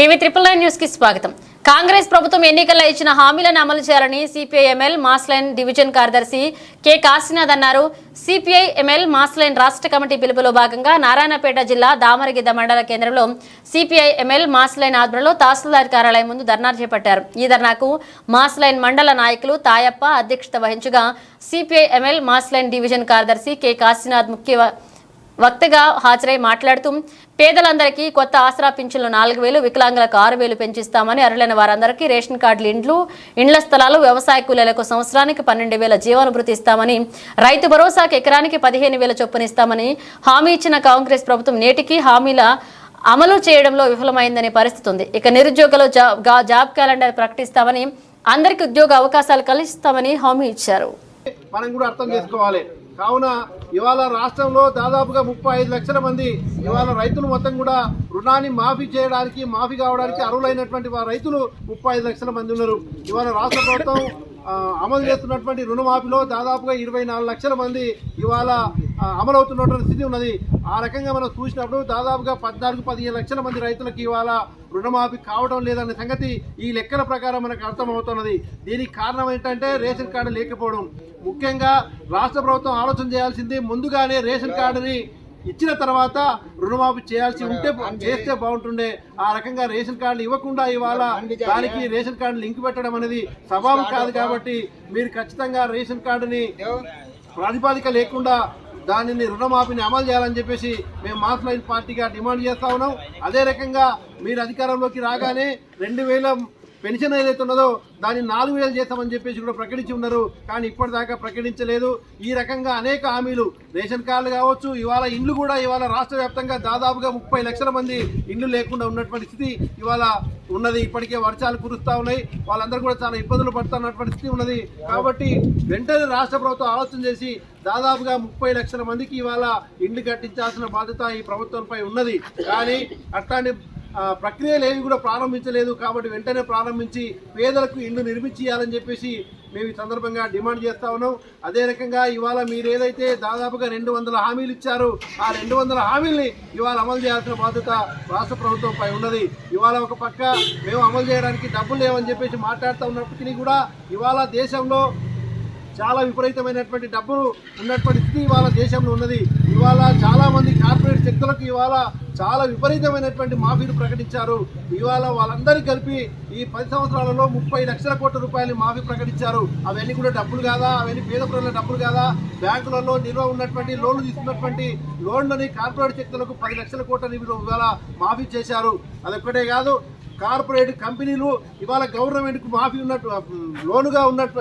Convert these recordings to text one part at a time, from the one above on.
TV triple nine న్యూస్కి స్వాగతం. కాంగ్రెస్ ప్రభుత్వం ఎన్నికల్లో ఇచ్చిన హామీలను అమలు చేయాలని CPI ML Mass Line division కార్యదర్శి కె కాశీనాథ్ అన్నారు. సిపిఐ ఎంఎల్ మాస్లైన్ రాష్ట్ర కమిటీ పిలుపులో భాగంగా నారాయణపేట జిల్లా దామరగిద్ద మండల కేంద్రంలో సిపిఐ ఎంఎల్ మాస్లైన్ ఆధ్వర్యంలో తహసీల్దార్ కార్యాలయం ముందు ధర్నా చేపట్టారు. ఈ ధర్నాకు మాస్లైన్ మండల నాయకులు తాయప్ప అధ్యక్షత వహించగా CPI ML mass line division కార్యదర్శి కె కాశీనాథ్ ముఖ్య వక్తగా హాజరై మాట్లాడుతూ పేదలందరికీ కొత్త ఆసరా పింఛన్లు నాలుగు వేలు వికలాంగులకు ఆరు వేలు పెంచిస్తామని అర్హులైన వారందరికీ రేషన్ కార్డులు ఇండ్లు ఇండ్ల స్థలాలు వ్యవసాయ కూలీలకు సంవత్సరానికి పన్నెండు వేల జీవనభృతి ఇస్తామని రైతు భరోసాకు ఎకరానికి పదిహేను వేల చొప్పున ఇస్తామని హామీ ఇచ్చిన కాంగ్రెస్ ప్రభుత్వం నేటికి హామీల అమలు చేయడంలో విఫలమైందనే పరిస్థితి ఉంది ఇక నిరుద్యోగులు జాబ్ జాబ్ క్యాలెండర్ ప్రకటిస్తామని అందరికీ ఉద్యోగ అవకాశాలు కల్పిస్తామని హామీ ఇచ్చారు. మనం కూడా అర్థం చేసుకోవాలి. కావున ఇవాళ రాష్ట్రంలో దాదాపుగా ముప్పై ఐదు లక్షల మంది ఇవాళ రైతులు మొత్తం కూడా రుణాన్ని మాఫీ చేయడానికి మాఫీ కావడానికి అర్హులైనటువంటి రైతులు ముప్పై ఐదు లక్షల మంది ఉన్నారు. ఇవాళ రాష్ట్ర ప్రభుత్వం అమలు చేస్తున్నటువంటి రుణమాఫీలో దాదాపుగా ఇరవై నాలుగు లక్షల మంది ఇవాళ అమలవుతున్నటువంటి స్థితి ఉన్నది. ఆ రకంగా మనం చూసినప్పుడు దాదాపుగా పద్నాలుగు పదిహేను లక్షల మంది రైతులకు ఇవాళ రుణమాఫీ కావడం లేదనే సంగతి ఈ లెక్కల ప్రకారం మనకు అర్థమవుతున్నది. దీనికి కారణం ఏంటంటే రేషన్ కార్డు లేకపోవడం. ముఖ్యంగా రాష్ట్ర ప్రభుత్వం ఆలోచన చేయాల్సింది ముందుగానే రేషన్ కార్డుని ఇచ్చిన తర్వాత రుణమాఫీ చేయాల్సి ఉంటే చేస్తే బాగుంటుండే. ఆ రకంగా రేషన్ కార్డులు ఇవ్వకుండా ఇవాళ దానికి రేషన్ కార్డు లింక్ పెట్టడం అనేది సవాలు కాదు కాబట్టి మీరు ఖచ్చితంగా రేషన్ కార్డుని ప్రాతిపాదిక లేకుండా దానిని రుణమాఫీని అమలు చేయాలని చెప్పేసి మేము మాస్ లైన్ పార్టీగా డిమాండ్ చేస్తా ఉన్నాం. అదే రకంగా మీరు అధికారంలోకి రాగానే రెండు వేల పెన్షన్ ఏదైతే ఉన్నదో దాన్ని నాలుగు వేలు చేస్తామని చెప్పేసి కూడా ప్రకటించి ఉన్నారు. కానీ ఇప్పటిదాకా ప్రకటించలేదు. ఈ రకంగా అనేక హామీలు రేషన్ కార్డులు కావచ్చు ఇవాళ ఇండ్లు కూడా ఇవాళ రాష్ట్ర వ్యాప్తంగా దాదాపుగా ముప్పై లక్షల మంది ఇండ్లు లేకుండా ఉన్నటువంటి స్థితి ఇవాళ ఉన్నది. ఇప్పటికే వర్షాలు కురుస్తూ ఉన్నాయి. వాళ్ళందరూ కూడా చాలా ఇబ్బందులు పడుతున్నటువంటి స్థితి ఉన్నది. కాబట్టి వెంటనే రాష్ట్ర ప్రభుత్వం ఆలోచన చేసి దాదాపుగా ముప్పై లక్షల మందికి ఇవాళ ఇండ్లు కట్టించాల్సిన బాధ్యత ఈ ప్రభుత్వంపై ఉన్నది. కానీ అట్లాంటి ప్రక్రియలు ఏవి కూడా ప్రారంభించలేదు కాబట్టి వెంటనే ప్రారంభించి పేదలకు ఇల్లు నిర్మించి చెప్పేసి మేము ఈ సందర్భంగా డిమాండ్ చేస్తా ఉన్నాం. అదే రకంగా ఇవాళ మీరు ఏదైతే దాదాపుగా రెండు వందల హామీలు ఇచ్చారో ఆ రెండు వందల హామీల్ని ఇవాళ అమలు చేయాల్సిన బాధ్యత రాష్ట్ర ప్రభుత్వంపై ఉన్నది. ఇవాళ ఒక పక్క మేము అమలు చేయడానికి డబ్బులు లేవని చెప్పేసి మాట్లాడుతూ ఉన్నప్పటికీ కూడా ఇవాళ దేశంలో చాలా విపరీతమైనటువంటి డబ్బులు ఉన్నటువంటి స్థితి ఇవాళ దేశంలో ఉన్నది. ఇవాళ చాలామంది కార్పొరేట్ శక్తులకు ఇవాళ చాలా విపరీతమైనటువంటి మాఫీలు ప్రకటించారు. ఇవాళ వాళ్ళందరికీ కలిపి ఈ పది సంవత్సరాలలో ముప్పై లక్షల కోట్ల రూపాయలు మాఫీ ప్రకటించారు. అవన్నీ కూడా డబ్బులు కాదా? అవన్నీ పేద ప్రజల డబ్బులు కాదా? బ్యాంకులలో నిల్వ ఉన్నటువంటి లోన్లు తీసుకున్నటువంటి లోన్లని కార్పొరేట్ శక్తులకు పది లక్షల కోట్ల నిధులు ఇవాళ మాఫీ చేశారు. అదొక్కటే కాదు కార్పొరేట్ కంపెనీలు ఇవాళ గవర్నమెంట్కు మాఫీ ఉన్నట్టు లోనుగా ఉన్నట్టు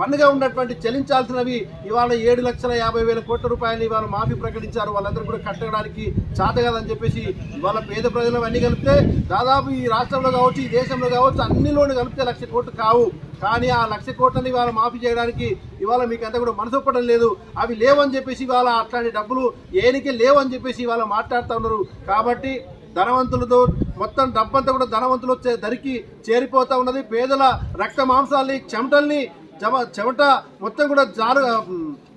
పన్నుగా ఉన్నటువంటి చెల్లించాల్సినవి ఇవాళ ఏడు లక్షల యాభై వేల కోట్ల రూపాయలు ఇవాళ మాఫీ ప్రకటించారు. వాళ్ళందరూ కూడా కట్టడానికి చాతగాదని చెప్పేసి ఇవాళ పేద ప్రజలు అన్ని కలిపితే దాదాపు ఈ రాష్ట్రంలో కావచ్చు ఈ దేశంలో కావచ్చు అన్ని లోన్లు కలిపితే లక్ష కోట్లు కావు. కానీ ఆ లక్ష కోట్లని ఇవాళ మాఫీ చేయడానికి ఇవాళ మీకు అంతా కూడా మనసు ఒప్పడం లేదు. అవి లేవని చెప్పేసి ఇవాళ అట్లాంటి డబ్బులు ఏనికే లేవని చెప్పేసి ఇవాళ మాట్లాడుతూ ఉన్నారు. కాబట్టి ధనవంతులతో మొత్తం డబ్బంతా కూడా ధనవంతులు వచ్చే ధరికి చేరిపోతా ఉన్నది. పేదల రక్త మాంసాల్ని చెమటల్ని జమ చెమట మొత్తం కూడా జారు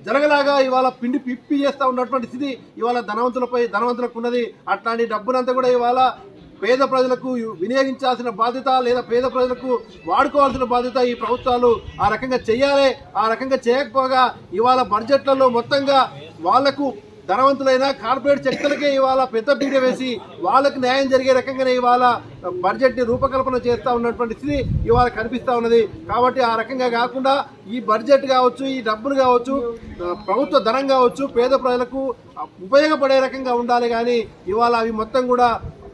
జరగలాగా ఇవాళ పిండి పిప్పి చేస్తూ ఉన్నటువంటి స్థితి ఇవాళ ధనవంతులపై ధనవంతులకు ఉన్నది అట్లాంటి డబ్బునంతా కూడా ఇవాళ పేద ప్రజలకు వినియోగించాల్సిన బాధ్యత లేదా పేద ప్రజలకు వాడుకోవాల్సిన బాధ్యత ఈ ప్రభుత్వాలు ఆ రకంగా చేయాలి. ఆ రకంగా చేయకపోగా ఇవాళ బడ్జెట్లలో మొత్తంగా వాళ్ళకు ధనవంతులైన కార్పొరేట్ శక్తులకే ఇవాళ పెద్ద పీడ వేసి వాళ్ళకి న్యాయం జరిగే రకంగానే ఇవాళ బడ్జెట్ని రూపకల్పన చేస్తూ ఉన్నటువంటి స్థితి ఇవాళ కనిపిస్తూ ఉన్నది. కాబట్టి ఆ రకంగా కాకుండా ఈ బడ్జెట్ కావచ్చు ఈ డబ్బులు కావచ్చు ప్రభుత్వ ధనం కావచ్చు పేద ప్రజలకు ఉపయోగపడే రకంగా ఉండాలి కానీ ఇవాళ అవి మొత్తం కూడా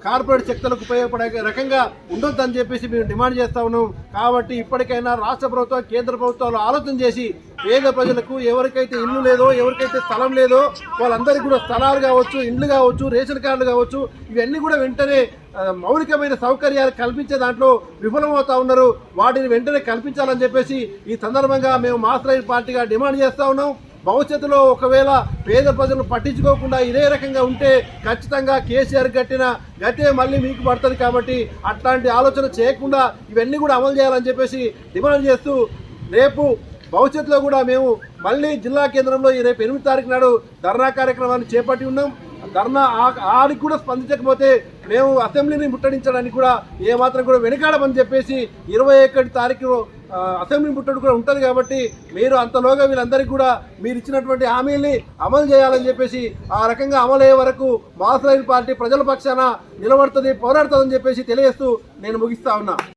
కార్పొరేట్ శక్తులకు ఉపయోగపడే రకంగా ఉండొద్దని చెప్పేసి మేము డిమాండ్ చేస్తా ఉన్నాం. కాబట్టి ఇప్పటికైనా రాష్ట్ర ప్రభుత్వం కేంద్ర ప్రభుత్వాలు ఆలోచన చేసి పేద ప్రజలకు ఎవరికైతే ఇల్లు లేదో ఎవరికైతే స్థలం లేదో వాళ్ళందరికీ కూడా స్థలాలు కావచ్చు ఇండ్లు కావచ్చు రేషన్ కార్డులు కావచ్చు ఇవన్నీ కూడా వెంటనే మౌలికమైన సౌకర్యాలు కల్పించే దాంట్లో విఫలమవుతా ఉన్నారు. వాటిని వెంటనే కల్పించాలని చెప్పేసి ఈ సందర్భంగా మేము మాస్టర్ పార్టీగా డిమాండ్ చేస్తా ఉన్నాం. భవిష్యత్తులో ఒకవేళ పేద ప్రజలు పట్టించుకోకుండా ఇదే రకంగా ఉంటే ఖచ్చితంగా కేసీఆర్ కట్టిన గతే మళ్ళీ మీకు పడుతుంది కాబట్టి అట్లాంటి ఆలోచన చేయకుండా ఇవన్నీ కూడా అమలు చేయాలని చెప్పేసి డిమాండ్ చేస్తూ రేపు భవిష్యత్తులో కూడా మేము మళ్ళీ జిల్లా కేంద్రంలో ఈ రేపు ఎనిమిది తారీఖు నాడు ధర్నా కార్యక్రమాన్ని చేపట్టి ఉన్నాం. ధర్నా ఆడికి కూడా స్పందించకపోతే మేము అసెంబ్లీని ముట్టడించడానికి కూడా ఏమాత్రం కూడా వెనకాడమని చెప్పేసి ఇరవై ఒకటి తారీఖు అసెంబ్లీ ముట్టడి కూడా ఉంటుంది కాబట్టి మీరు అంతలోగా వీళ్ళందరికీ కూడా మీరు ఇచ్చినటువంటి హామీల్ని అమలు చేయాలని చెప్పేసి ఆ రకంగా అమలు అయ్యే వరకు మాసలైన పార్టీ ప్రజల పక్షాన నిలబడుతుంది పోరాడుతుందని చెప్పేసి తెలియజేస్తూ నేను ముగిస్తా ఉన్నా.